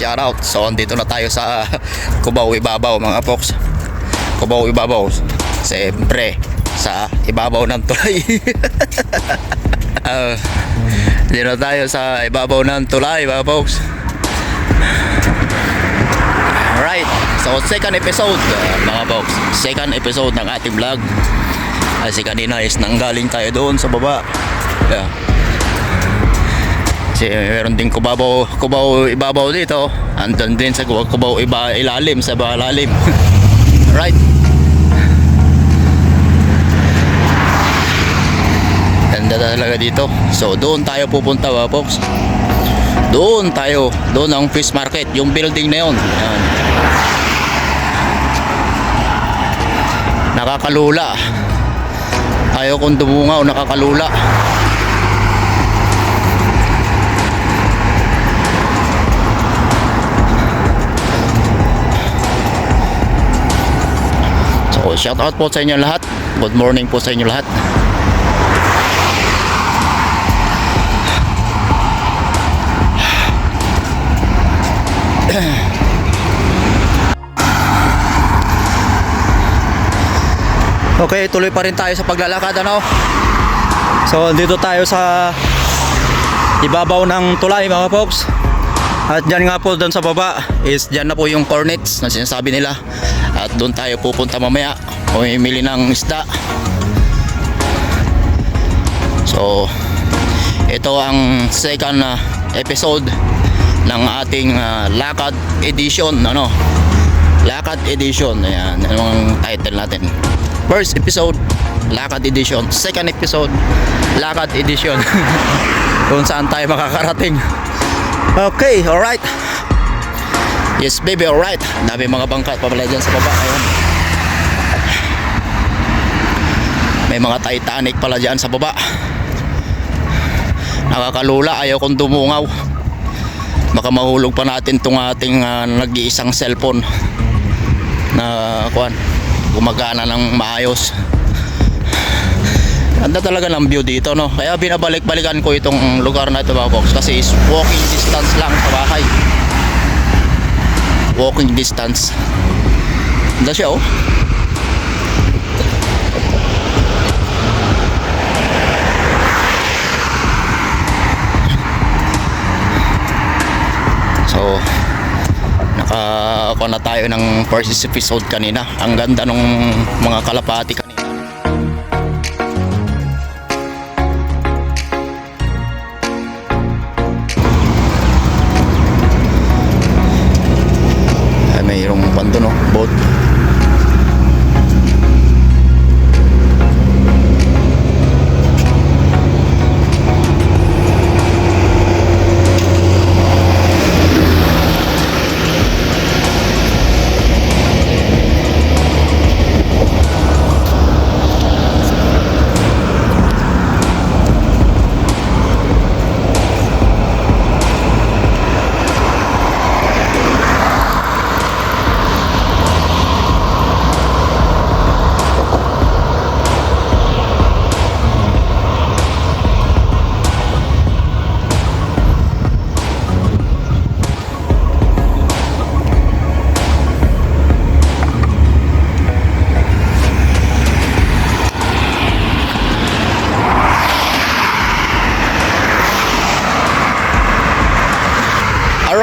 shout out. So, andito na tayo sa Cubao Ibabaw mga folks. Cubao Ibabaw. Siyempre, sa ibabaw ng tulay. Ah, Dito na tayo sa ibabaw ng tulay mga folks. Alright, so second episode uh, mga folks. Second episode ng ating vlog. Kasi kanina is nanggaling tayo doon sa baba. Yeah. Kasi meron din kubabaw, kubaw ibabaw dito. Andun din sa kubaw, iba, ilalim, sa baba lalim. right. Ganda talaga dito. So doon tayo pupunta mga folks. Doon tayo, doon ang fish market, yung building na yun. Yan. Nakakalula. Ayaw kong dumungaw, nakakalula. So, shout out po sa inyo lahat. Good morning po sa inyo lahat. Okay, tuloy pa rin tayo sa paglalakad ano. So, dito tayo sa ibabaw ng tulay mga folks. At dyan nga po doon sa baba is dyan na po yung cornets na sinasabi nila. At doon tayo pupunta mamaya. Mamimili ng isda. So, ito ang second uh, episode ng ating uh, Lakad Edition. Ano? Lakad Edition. Ayan, ano ang title natin. First episode, Lakad Edition. Second episode, Lakad Edition. Kung saan tayo makakarating. Okay, alright. Yes, baby, alright. Dami mga bangka pa pala dyan sa baba. Ayan. May mga Titanic pala dyan sa baba. Nakakalula, ayaw kong dumungaw. Baka mahulog pa natin tong ating ah, nag-iisang cellphone na kuan gumagana ng maayos. Ganda talaga ng view dito no. Kaya binabalik-balikan ko itong lugar na ito box kasi is walking distance lang sa bahay. Walking distance. Ganda siya oh. So, nakakuha na tayo ng first episode kanina. Ang ganda ng mga kalapati mayroong pando no, boat.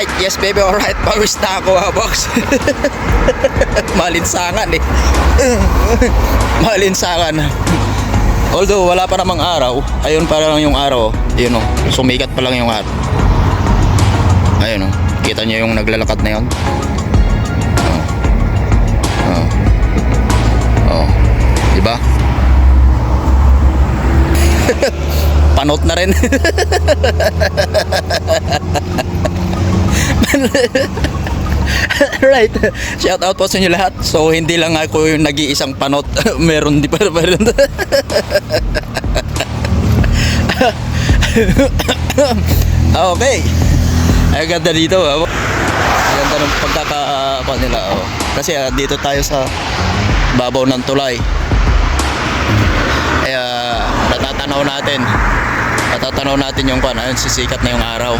Alright, yes baby, alright. Pawis na ako ha, box. Malinsangan eh. Malinsangan. Although wala pa namang araw, ayun pa lang yung araw. Yun oh, sumikat pa lang yung araw. Ayun oh, kita niyo yung naglalakad na yun? Oh. Oh. Oh. Diba? Panot na rin. right. Shout out po sa inyo lahat. So hindi lang ako yung nag-iisang panot. Meron di pa meron. okay. Ay, ganda dito. Oh. Ganda ng pagkaka nila. Oh. Kasi ah, dito tayo sa babaw ng tulay. Kaya natatanaw natin. Natatanaw natin yung kwan. Ayun, sisikat na yung araw.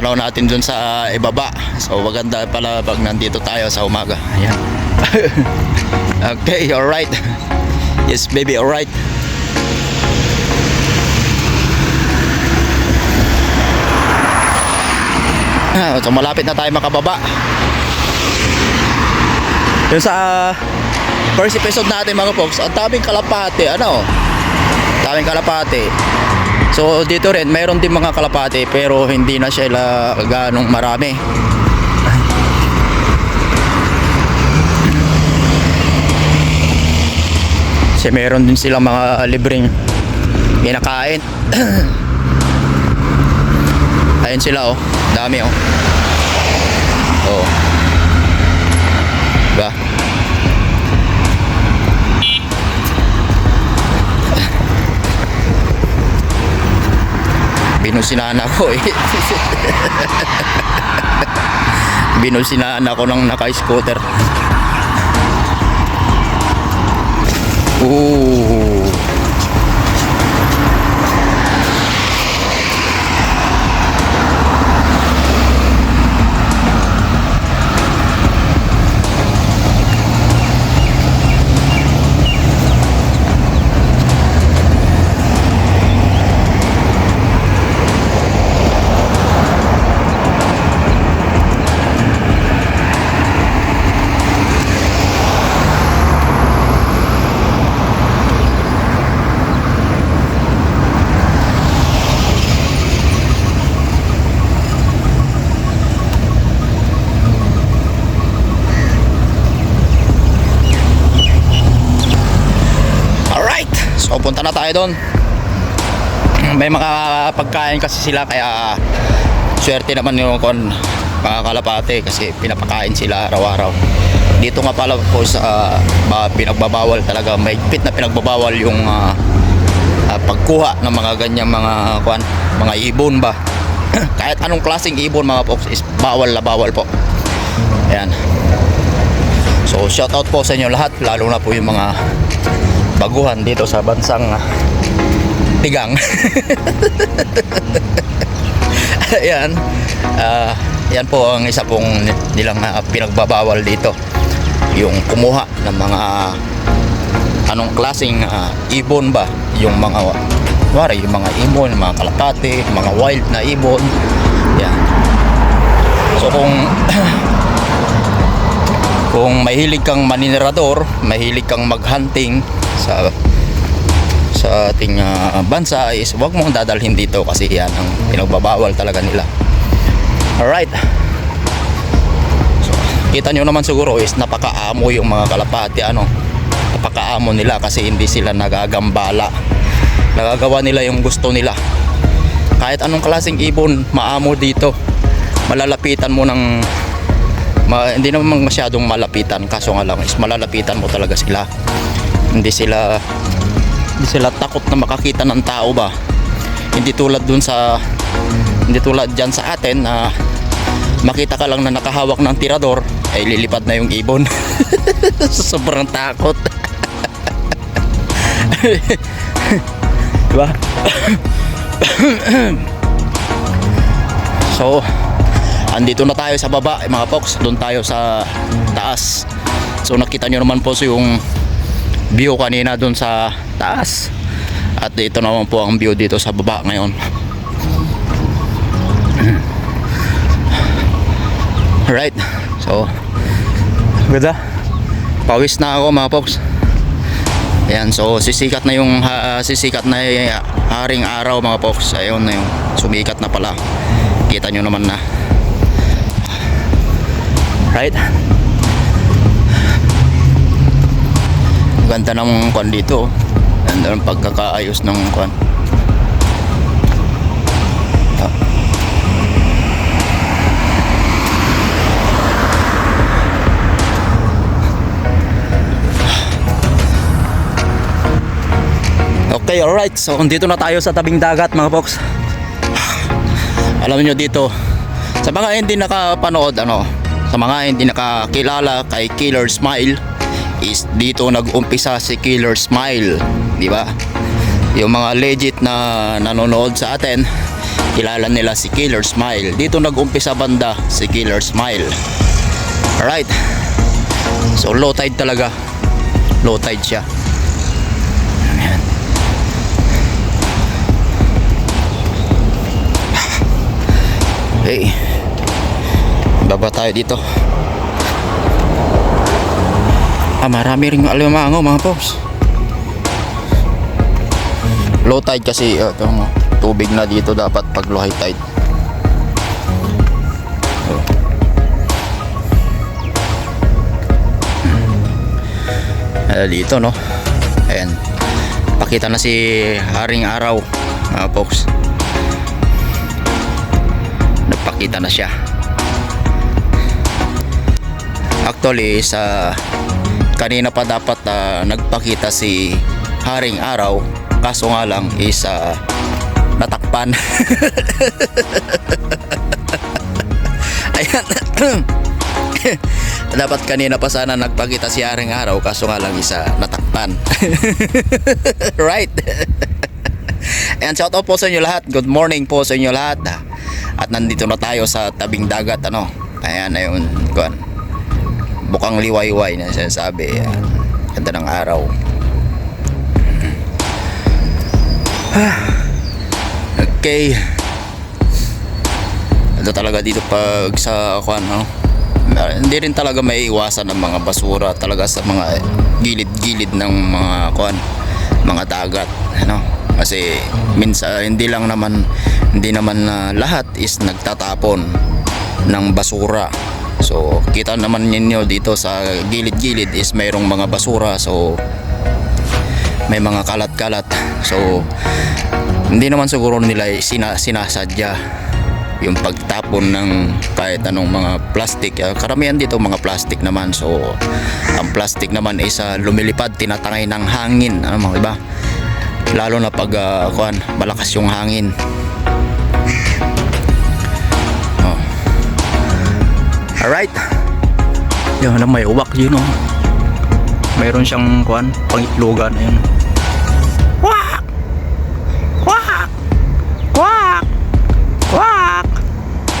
Tatanaw natin dun sa ibaba. So maganda pala pag nandito tayo sa umaga. Ayan. okay, alright. Yes, baby, alright. Ah, So malapit na tayo makababa. Yung sa ah, first episode natin mga folks, ang daming kalapate, ano? Daming kalapate. So dito rin, mayroon din mga kalapate pero hindi na sila ganong marami. Kasi meron din silang mga libreng kinakain. Ayun sila oh, dami oh. Oh. Diba? Binusinaan ako eh. Binusinaan ako ng naka-scooter. Ooh. Alright, so punta na tayo doon. May mga pagkain kasi sila kaya swerte naman yung kon mga kalapate kasi pinapakain sila araw-araw. Dito nga pala po sa uh, pinagbabawal talaga, may pit na pinagbabawal yung ah, ah, pagkuha ng mga ganyang mga kwan, mga ibon ba. Kahit anong klaseng ibon mga folks is bawal na bawal po. Ayan. So shout out po sa inyo lahat, lalo na po yung mga baguhan dito sa bansang Tigang. Ayan. Ah, yan po ang isa pong nilang ah, pinagbabawal dito. Yung kumuha ng mga anong klaseng ah, ibon ba? Yung mga wari, yung mga ibon, mga kalapate, mga wild na ibon. Yan. So kung kung mahilig kang maninirador, mahilig kang maghunting sa sa ating ah, bansa is wag mong dadalhin dito kasi yan ang pinagbabawal talaga nila. Alright. So, kita nyo naman siguro is napakaamo yung mga kalapati ano. Napakaamo nila kasi hindi sila nagagambala. Nagagawa nila yung gusto nila. Kahit anong klaseng ibon maamo dito. Malalapitan mo ng ma, hindi naman masyadong malapitan kaso nga lang is malalapitan mo talaga sila hindi sila hindi sila takot na makakita ng tao ba? Hindi tulad dun sa hindi tulad dyan sa atin na makita ka lang na nakahawak ng tirador ay lilipad na yung ibon. Sobrang takot. Diba? So andito na tayo sa baba eh, mga folks doon tayo sa taas. So nakita nyo naman po so yung view kanina doon sa taas at dito naman po ang view dito sa baba ngayon right so ganda pawis na ako mga folks Ayan, so sisikat na yung ha- sisikat na yung haring araw mga folks. Ayun na yung sumikat na pala. Kita nyo naman na. Right? Ganda ng kwan dito. Ganda ng pagkakaayos ng kwan. Okay, alright. So, dito na tayo sa tabing dagat mga folks. Alam niyo dito, sa mga hindi nakapanood, ano, sa mga hindi nakakilala kay Killer Smile, is dito nag-umpisa si Killer Smile. Di ba? Yung mga legit na nanonood sa atin, kilala nila si Killer Smile. Dito nag-umpisa banda si Killer Smile. Alright. So, low tide talaga. Low tide siya. Ayan. Hey. Baba tayo dito. Ah, marami ring alimango mga pops. Low tide kasi uh, ito mo. Tubig na dito dapat pag low high tide. Oh. Ah, dito no. Ayan. Pakita na si Haring Araw mga folks. Nagpakita na siya. Actually sa kanina pa dapat ah, nagpakita si Haring Araw kaso nga lang is ah, natakpan. Ayan. dapat kanina pa sana nagpakita si Haring Araw kaso nga lang isa natakpan. right? And shout out po sa inyo lahat. Good morning po sa inyo lahat. At nandito na tayo sa tabing dagat ano. Ayan na yung kuan. Bukang liwayway na sinasabi. Ayan. Ganda ng araw. Okay. Ito talaga dito pag sa kuan no. Hindi rin talaga may iwasan ng mga basura talaga sa mga gilid-gilid ng mga kuan, mga dagat, ano. Kasi minsan hindi lang naman hindi naman na lahat is nagtatapon ng basura. So, kita naman ninyo dito sa gilid-gilid is mayroong mga basura. So, may mga kalat-kalat. So, hindi naman siguro nila sina, sinasadya yung pagtapon ng kahit anong mga plastic. Ah, Karamihan dito mga plastic naman. So, ang plastic naman is ah, lumilipad, tinatangay ng hangin. Ano mga iba? Lalo na pag ah, kuwan, malakas yung hangin. Alright. Yan na may uwak yun oh. Mayroon siyang kuwan, pangitlogan. Ayun. Quack! Quack! Quack! Quack!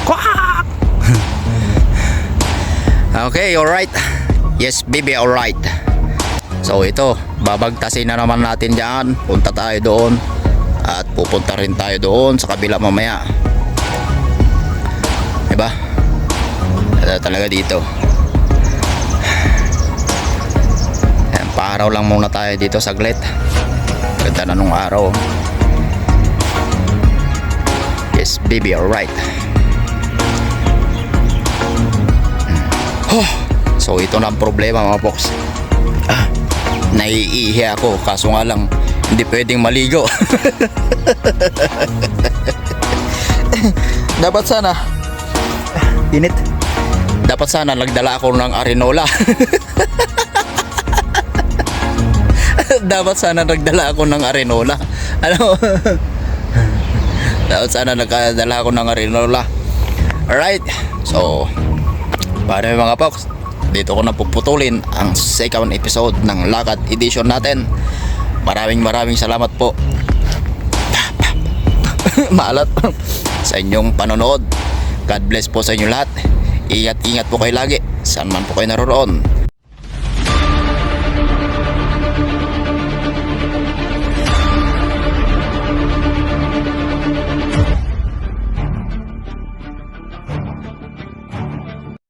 Quack! okay, alright. Yes, baby, alright. So ito, babagtasin na naman natin dyan. Punta tayo doon. At pupunta rin tayo doon sa kabila mamaya. Ito talaga dito. Ayan, paaraw lang muna tayo dito saglit. Ganda na nung araw. Yes, baby, alright. Oh, so ito na ang problema mga box. Ah, naiihi ako kaso nga lang hindi pwedeng maligo. Dapat sana init. Dapat sana nagdala ako ng arenola. Dapat sana nagdala ako ng arenola. Ano? Dapat sana nagdala ako ng arenola. Alright. So, para mga folks, dito ko na puputulin ang second episode ng Lakad Edition natin. Maraming maraming salamat po. Maalat sa inyong panonood. God bless po sa inyo lahat. Ingat-ingat po kayo lagi. Saan man po kayo naroon.